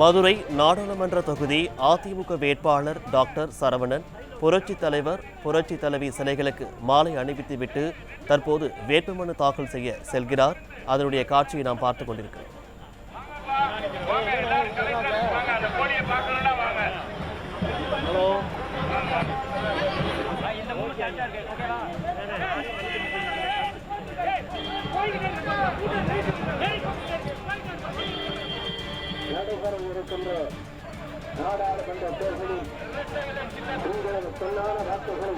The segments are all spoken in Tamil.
மதுரை நாடாளுமன்ற தொகுதி அதிமுக வேட்பாளர் டாக்டர் சரவணன் புரட்சித் தலைவர் புரட்சி தலைவி சிலைகளுக்கு மாலை அணிவித்துவிட்டு தற்போது வேட்புமனு தாக்கல் செய்ய செல்கிறார். அதனுடைய காட்சியை நாம் பார்த்து கொண்டிருக்கிறோம். நடைபெறவிருக்கின்ற நாடாளுமன்ற தேர்தலில் உங்களது பொன்னான வாக்குகளை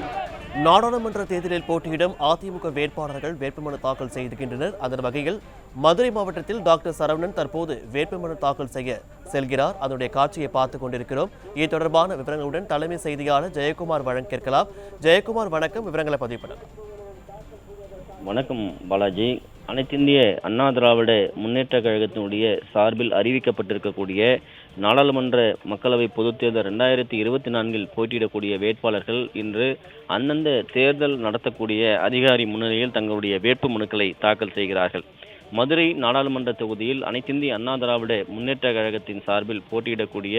நாடாளுமன்ற தேர்தலில் போட்டியிடும் அதிமுக வேட்பாளர்கள் வேட்புமனு தாக்கல் செய்திருக்கின்றனர் அதன் வகையில் மதுரை மாவட்டத்தில் டாக்டர் சரவணன் தற்போது வேட்புமனு தாக்கல் செய்ய செல்கிறார். அதனுடைய காட்சியை பார்த்துக் கொண்டிருக்கிறோம். இது தொடர்பான விவரங்களுடன் தலைமை செய்தியாளர் ஜெயக்குமார் வழங்க கேட்கலாம் ஜெயக்குமார் வணக்கம். விவரங்களை பதிவு பண்ணலாம் வணக்கம் பாலாஜி. அனைத்திந்திய அண்ணா திராவிட முன்னேற்ற கழகத்தினுடைய சார்பில் அறிவிக்கப்பட்டிருக்கக்கூடிய நாடாளுமன்ற மக்களவை பொதுத் தேர்தல் ரெண்டாயிரத்தி இருபத்தி நான்கில் போட்டியிடக்கூடிய வேட்பாளர்கள் இன்று அந்தந்த தேர்தல் நடத்தக்கூடிய அதிகாரி முன்னிலையில் தங்களுடைய வேட்பு மனுக்களை தாக்கல் செய்கிறார்கள். மதுரை நாடாளுமன்ற தொகுதியில் அனைத்திந்திய அண்ணா திராவிட முன்னேற்ற கழகத்தின் சார்பில் போட்டியிடக்கூடிய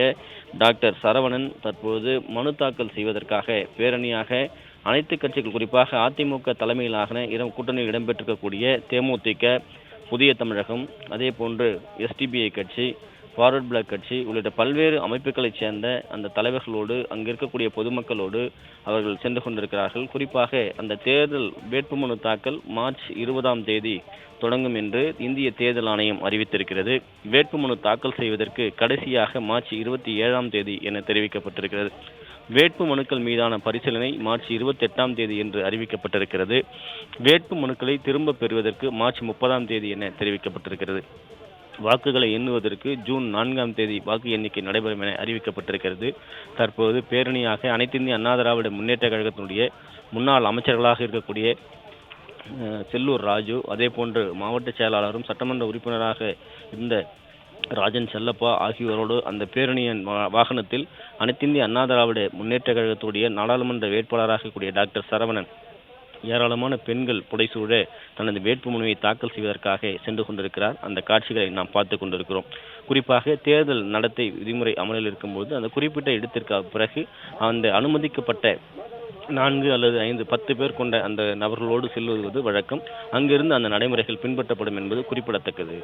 டாக்டர் சரவணன் தற்போது மனு தாக்கல் செய்வதற்காக பேரணியாக அனைத்து கட்சிகள் குறிப்பாக அதிமுக தலைமையிலான இடம் கூட்டணியில் இடம்பெற்றிருக்கக்கூடிய தேமுதிக புதிய தமிழகம் அதே போன்று எஸ்டிபிஐ கட்சி ஃபார்வர்ட் பிளாக் கட்சி உள்ளிட்ட பல்வேறு அமைப்புகளைச் சேர்ந்த அந்த தலைவர்களோடு அங்கு இருக்கக்கூடிய பொதுமக்களோடு அவர்கள் சென்று கொண்டிருக்கிறார்கள். குறிப்பாக அந்த தேர்தல் வேட்புமனு தாக்கல் மார்ச் இருபதாம் தேதி தொடங்கும் என்று இந்திய தேர்தல் ஆணையம் அறிவித்திருக்கிறது. வேட்புமனு தாக்கல் செய்வதற்கு கடைசியாக மார்ச் இருபத்தி ஏழாம் தேதி என தெரிவிக்கப்பட்டிருக்கிறது. வேட்பு மனுக்கள் மீதான பரிசீலனை மார்ச் இருபத்தி எட்டாம் தேதி என்று அறிவிக்கப்பட்டிருக்கிறது. வேட்பு மனுக்களை திரும்ப பெறுவதற்கு மார்ச் முப்பதாம் தேதி என தெரிவிக்கப்பட்டிருக்கிறது. வாக்குகளை எண்ணுவதற்கு ஜூன் நான்காம் தேதி வாக்கு எண்ணிக்கை நடைபெறும் என அறிவிக்கப்பட்டிருக்கிறது. தற்போது பேரணியாக அனைத்திந்திய அண்ணா திராவிட முன்னேற்ற கழகத்தினுடைய முன்னாள் அமைச்சர்களாக இருக்கக்கூடிய செல்லூர் ராஜு அதே போன்று மாவட்ட செயலாளரும் சட்டமன்ற உறுப்பினராக இருந்த ராஜன் செல்லப்பா ஆகியோரோடு அந்த பேரணியின் வாகனத்தில் அனைத்திந்திய அண்ணா திராவிட முன்னேற்ற கழகத்துடைய நாடாளுமன்ற வேட்பாளராக கூடிய டாக்டர் சரவணன் ஏராளமான பெண்கள் புடைசூழ தனது வேட்புமனுவை தாக்கல் செய்வதற்காக சென்று கொண்டிருக்கிறார். அந்த காட்சிகளை நாம் பார்த்து கொண்டிருக்கிறோம். குறிப்பாக தேர்தல் நடத்தை விதிமுறை அமலில் இருக்கும்போது அந்த குறிப்பிட்ட இடத்திற்கு பிறகு அந்த அனுமதிக்கப்பட்ட நான்கு அல்லது ஐந்து பத்து பேர் கொண்ட அந்த நபர்களோடு செல்லுவது வழக்கம். அங்கிருந்து அந்த நடைமுறைகள் பின்பற்றப்படும் என்பது குறிப்பிடத்தக்கது.